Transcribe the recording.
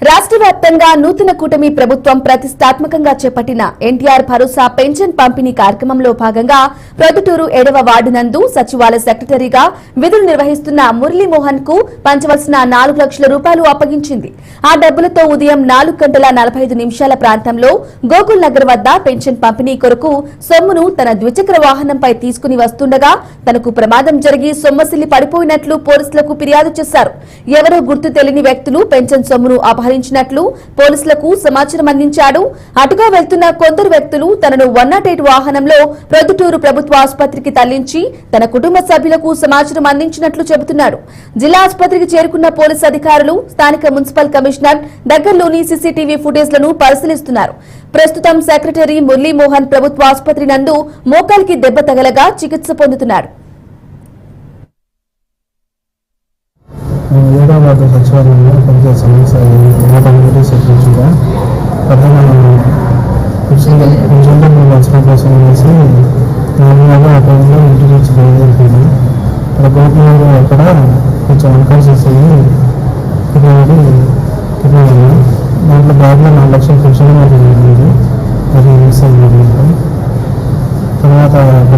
రాష్ట్ర వ్యాప్తంగా నూతన కూటమి ప్రభుత్వం ప్రతిష్టాత్మకంగా చేపట్టిన ఎన్టీఆర్ భరోసా పెన్షన్ పంపిణీ కార్యక్రమంలో భాగంగా ప్రొద్దుటూరు ఏడవ వార్డు నందు సచివాలయ సెక్రటరీగా విధులు నిర్వహిస్తున్న మురళీమోహన్కు పంచవలసిన నాలుగు లక్షల రూపాయలు అప్పగించింది. ఆ డబ్బులతో ఉదయం నాలుగు గంటల నలభై ఐదు నిమిషాల ప్రాంతంలో గోకుల్ నగర్ వద్ద పెన్షన్ పంపిణీ కొరకు సొమ్మును తన ద్విచక్ర వాహనంపై తీసుకుని వస్తుండగా తనకు ప్రమాదం జరిగి సొమ్మసిల్లి పడిపోయినట్లు పోలీసులకు ఫిర్యాదు చేశారు. ఎవరో గుర్తు తెలియని వ్యక్తులు పెన్షన్ సొమ్మును అపహరించినట్లు పోలీసులకు సమాచారం అందించాడు. అటుగా వెళ్తున్న కొందరు వ్యక్తులు తనను వన్ నాట్ ఎయిట్ వాహనంలో ప్రొద్దుటూరు ప్రభుత్వ ఆసుపత్రికి తరలించి తన కుటుంబ సభ్యులకు సమాచారం అందించినట్లు చెబుతున్నాడు. జిల్లా ఆసుపత్రికి చేరుకున్న పోలీసు అధికారులు స్థానిక మున్సిపల్ కమిషనర్ దగ్గరలోని సీసీటీవీ ఫుటేజ్లను పరిశీలిస్తున్నారు. ప్రస్తుతం సెక్రటరీ మురళీమోహన్ ప్రభుత్వ ఆసుపత్రి నందు మోకాలికి దెబ్బ తగలగా చికిత్స పొందుతున్నాడు. నేను సచివాలయంలో పనిచేస్తాను సార్ నా సెక్రటరీగా పద్దెనిమిది కోసం ఆ టైంలో ఇంటి నుంచి బయలుదేరిపోయింది అక్కడ గోపినాడు అక్కడ కొంచెం అన్కాన్షియస్ అయ్యి కిడ్నాడి కిడ్నాడి దాంట్లో బ్యాగ్లో నాలుగు లక్షలు పెన్షన్ జరిగింది. అది మిస్ అయింది తర్వాత ఒక